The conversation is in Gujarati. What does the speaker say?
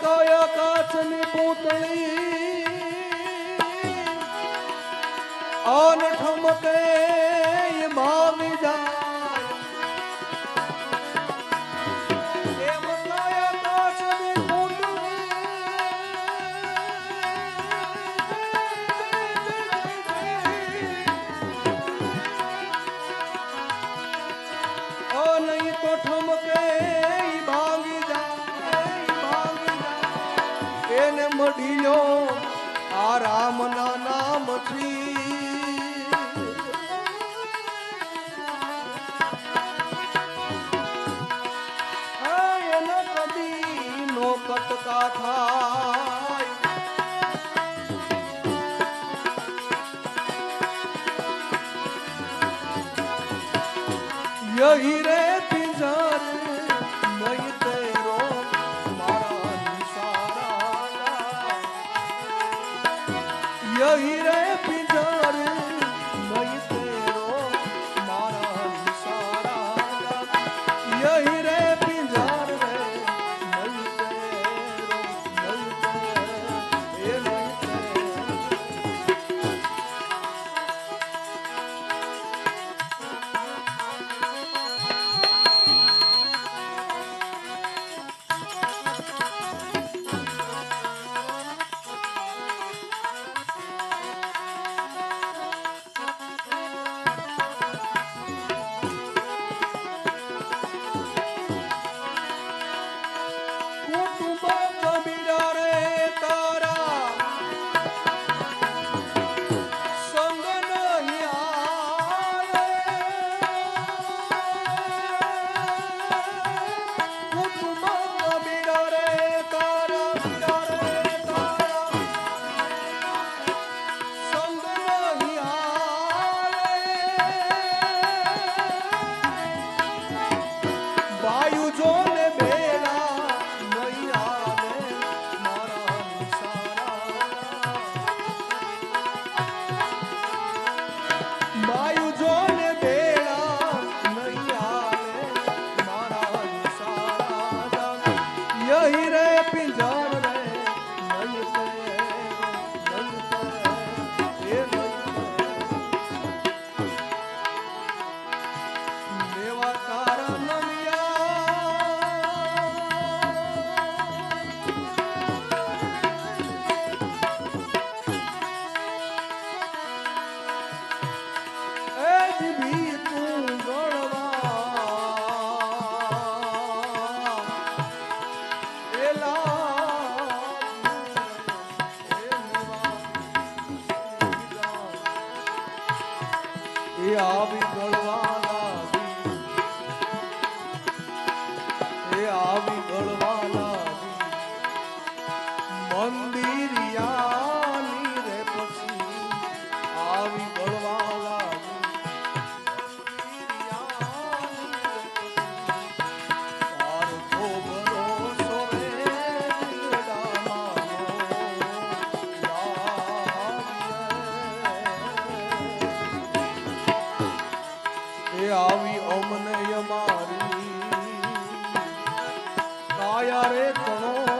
કયો કાચની પૂતળી. અનઠમકે મામી જા એને મળીલો આ રામના નામથી એને કદી નો કટકા થાય. યહી રે એ આવી ગળવા એ આવી અમને અમારી કાયા રે કણો